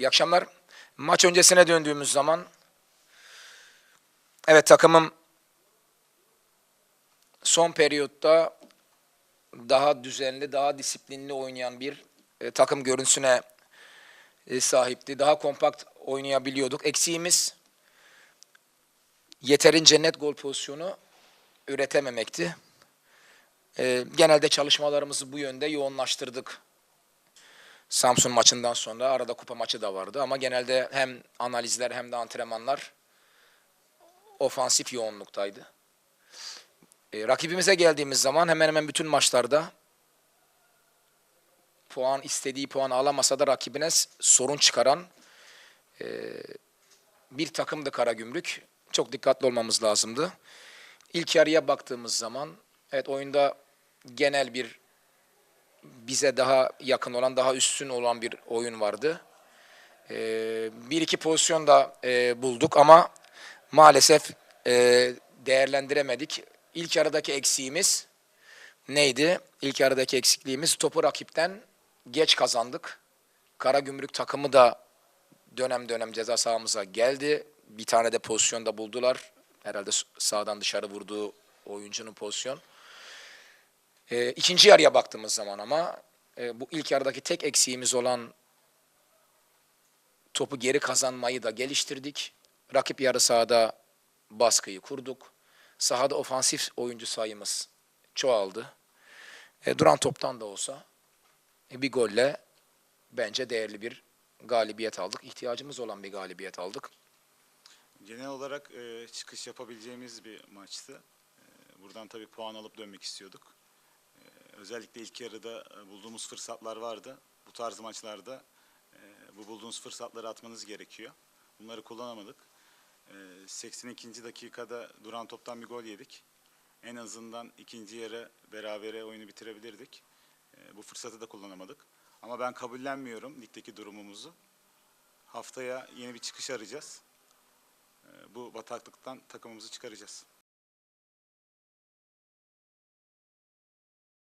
İyi akşamlar. Maç öncesine döndüğümüz zaman evet takımım son periyotta daha düzenli, daha disiplinli oynayan bir e, takım görüntüsüne e, sahipti. Daha kompakt oynayabiliyorduk. Eksiğimiz yeterince net gol pozisyonu üretememekti. E, genelde çalışmalarımızı bu yönde yoğunlaştırdık. Samsun maçından sonra arada kupa maçı da vardı ama genelde hem analizler hem de antrenmanlar ofansif yoğunluktaydı. E, rakibimize geldiğimiz zaman hemen hemen bütün maçlarda puan istediği puanı alamasa da rakibine sorun çıkaran e, bir takımdı Karagümrük. Çok dikkatli olmamız lazımdı. İlk yarıya baktığımız zaman evet oyunda genel bir bize daha yakın olan, daha üstün olan bir oyun vardı. Ee, bir iki pozisyon da e, bulduk ama maalesef e, değerlendiremedik. İlk yarıdaki eksiğimiz neydi? İlk yarıdaki eksikliğimiz topu rakipten geç kazandık. Karagümrük takımı da dönem dönem ceza sahamıza geldi. Bir tane de pozisyon da buldular. Herhalde sağdan dışarı vurduğu oyuncunun pozisyon. E, ikinci yarıya baktığımız zaman ama e, bu ilk yarıdaki tek eksiğimiz olan topu geri kazanmayı da geliştirdik. Rakip yarı sahada baskıyı kurduk. Sahada ofansif oyuncu sayımız çoğaldı. E, duran toptan da olsa e, bir golle bence değerli bir galibiyet aldık. İhtiyacımız olan bir galibiyet aldık. Genel olarak e, çıkış yapabileceğimiz bir maçtı. E, buradan tabii puan alıp dönmek istiyorduk. E, özellikle ilk yarıda e, bulduğumuz fırsatlar vardı. Bu tarz maçlarda e, bu bulduğunuz fırsatları atmanız gerekiyor. Bunları kullanamadık. E, 82. dakikada duran toptan bir gol yedik. En azından ikinci yarı berabere oyunu bitirebilirdik. E, bu fırsatı da kullanamadık. Ama ben kabullenmiyorum ligdeki durumumuzu. Haftaya yeni bir çıkış arayacağız. Bu bataklıktan takımımızı çıkaracağız.